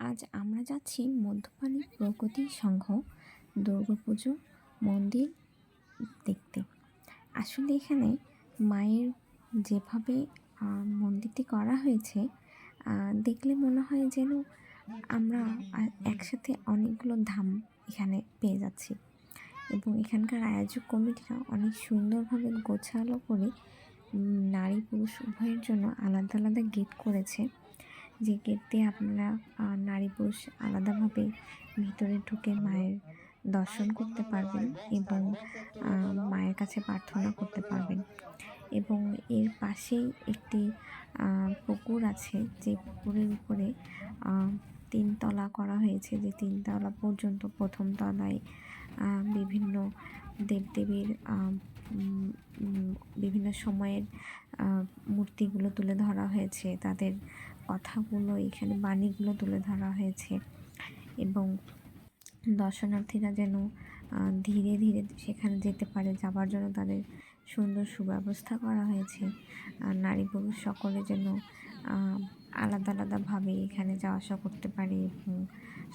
আজ আমরা যাচ্ছি মধ্যপাড়ি প্রগতি সংঘ দুর্গাপুজো মন্দির দেখতে। আসলে এখানে মায়ের যেভাবে মন্দিরটি করা হয়েছে দেখলে মনে হয় যেন আমরা একসাথে অনেকগুলো ধাম এখানে পেয়ে যাচ্ছি। এবং এখানকার আয়োজক কমিটিরা অনেক সুন্দরভাবে গোছালো করে নারী পুরুষ উভয়ের জন্য আলাদা আলাদা গেট করেছে। যে গেট দিয়ে আপনারা নারী পুরুষ আলাদাভাবে ভিতরে ঢুকে মায়ের দর্শন করতে পারবেন এবং মায়ের কাছে প্রার্থনা করতে পারবেন। এবং এর পাশেই একটি পুকুর আছে, যে পুকুরের উপরে তিনতলা করা হয়েছে, যে তিনতলা পর্যন্ত প্রথম তলায় বিভিন্ন দেবদেবীর বিভিন্ন সময়ের মূর্তিগুলো তুলে ধরা হয়েছে, তাদের কথাগুলো, এখানে বাণীগুলো তুলে ধরা হয়েছে এবং দর্শনার্থীরা যেন ধীরে ধীরে সেখানে যেতে পারে, যাবার জন্য তাদের সুন্দর সুব্যবস্থা করা হয়েছে। নারী পুরুষ সকলে যেন আলাদা আলাদাভাবে এখানে যাওয়া আসা করতে পারে এবং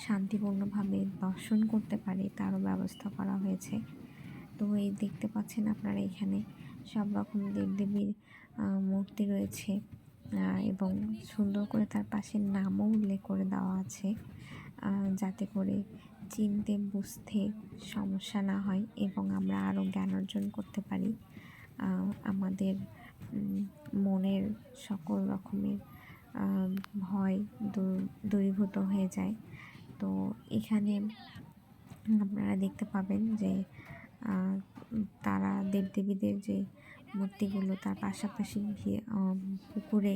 শান্তিপূর্ণভাবে দর্শন করতে পারে, তারও ব্যবস্থা করা হয়েছে। তো এই দেখতে পাচ্ছেন আপনারা এখানে সব রকম দেবদেবীর মূর্তি রয়েছে। এবং সুন্দর করে তার পাশে নামও উল্লেখ করে দেওয়া আছে। যাতে করে চিনতে, বুঝতে সমস্যা না হয় এবং আমরা আরও জ্ঞান অর্জন করতে পারি। আমাদের মনের সকল রকমের ভয় দূর, দূরীভূত হয়ে যায়। তো এখানে আপনারা দেখতে পাবেন যে তারা দেবদেবীদের যে মূর্তিগুলো তার পাশাপাশি পুকুরে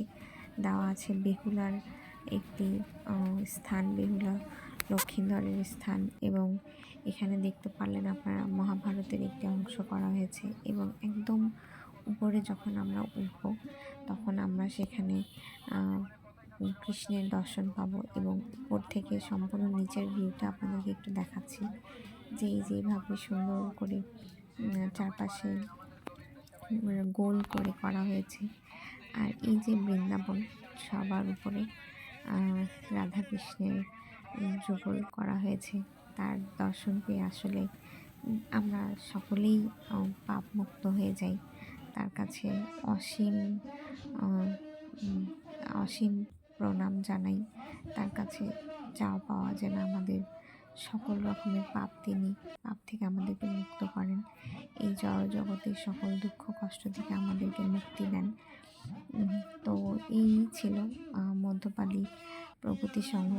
দেওয়া আছে বেহুলার একটি স্থান, বেহুলা লক্ষিন্দরের স্থান এবং এখানে দেখতে পারলেন আপনারা মহাভারতের একটি অংশ করা হয়েছে এবং একদম উপরে যখন আমরা উঠব তখন আমরা সেখানে কৃষ্ণের দর্শন পাবো এবং উপর থেকে সম্পূর্ণ নিচের ভিউটা আপনাদেরকে একটু দেখাচ্ছি। যে যেভাবে সুন্দর করে চারপাশে গোল করে করা হয়েছে। আর এই যে বৃন্দাবন সবার উপরে রাধাকৃষ্ণের যুগল করা হয়েছে, তার দর্শন পেয়ে আসলে আমরা সকলেই পাপমুক্ত হয়ে যাই। তার কাছে অসীম অসীম প্রণাম জানাই। তার কাছে চাওয়া পাওয়া যেন আমাদের সকল রকমের পাপ তিনি পাপ থেকে আমাদেরকে মুক্ত করেন। এই জড় জগতের সকল দুঃখ কষ্ট থেকে আমাদেরকে মুক্তি দেন। তো এই ছিল মধ্যপালি প্রগতি সংঘ।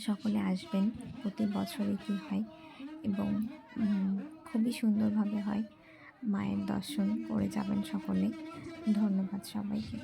সকলে আসবেন, প্রতি বছরে কি হয় এবং খুবই সুন্দরভাবে হয়। মায়ের দর্শন করে যাবেন সকলে। ধন্যবাদ সবাইকে।